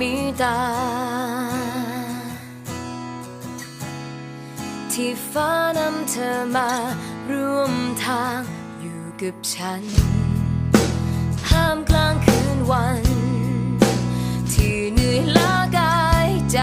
มีตา ที่ฟ้านำเธอมาร่วมทางอยู่กับฉัน ห้ามกลางคืนวัน ที่เหนื่อยล้ากายใจ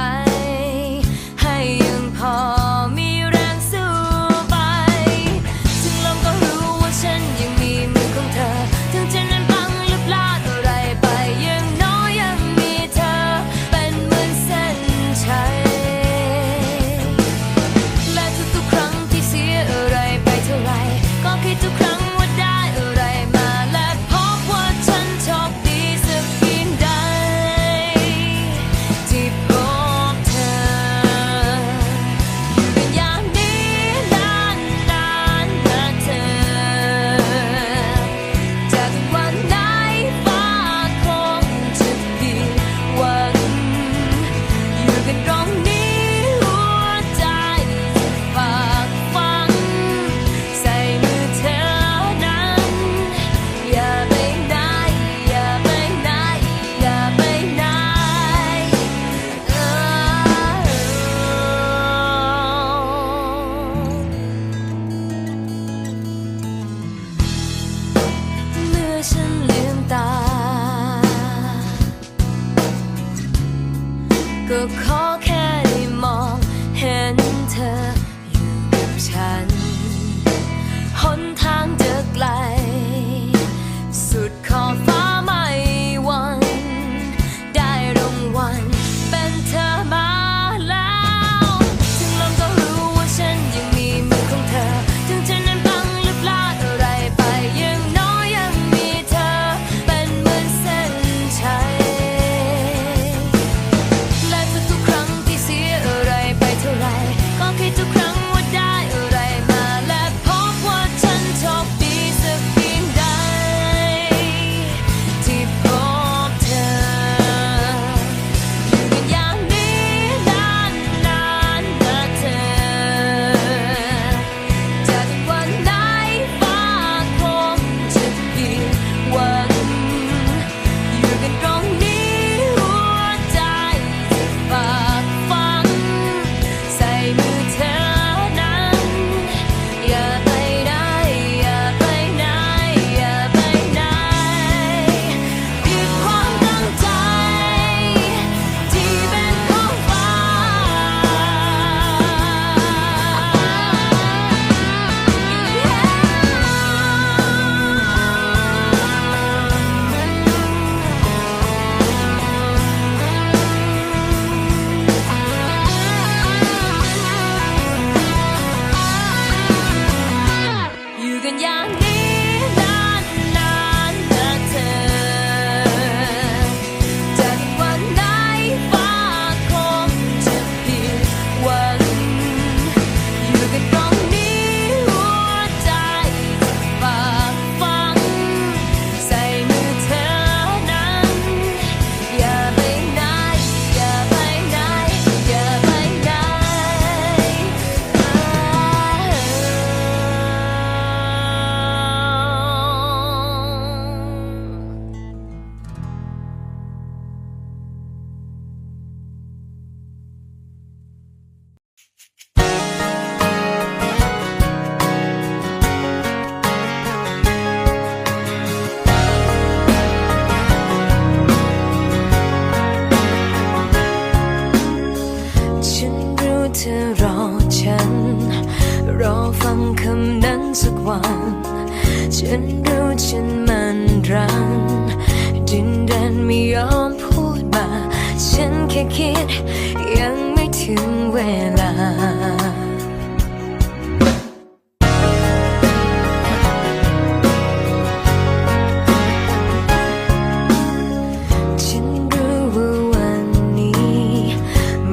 ฉันรู้ฉันมันรังดินแดนไม่ยอมพูดมา ฉันแค่คิดยังไม่ถึงเวลา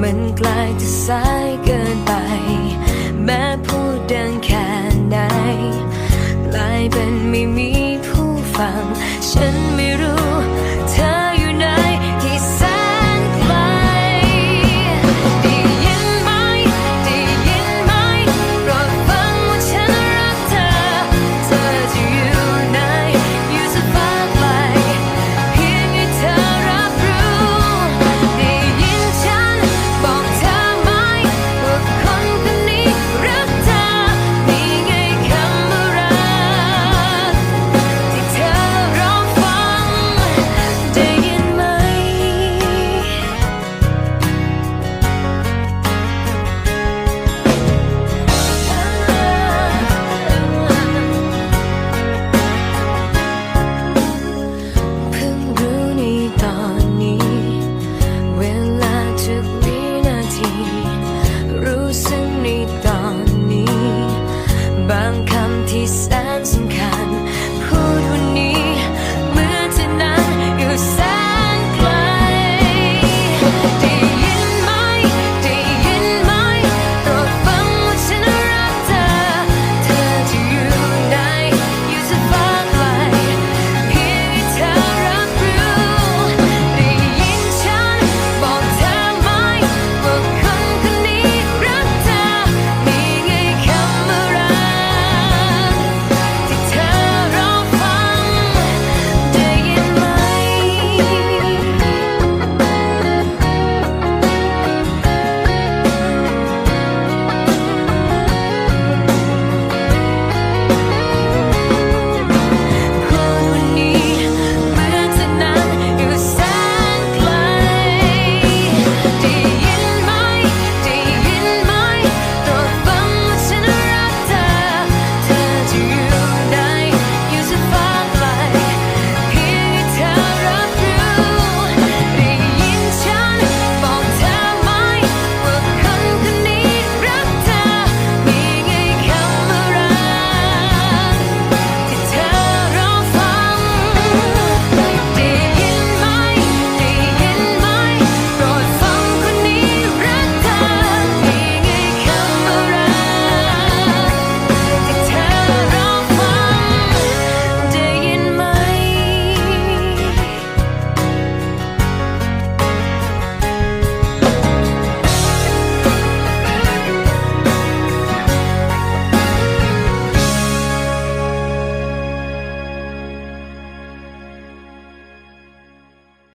มันกลจะสายเกินไป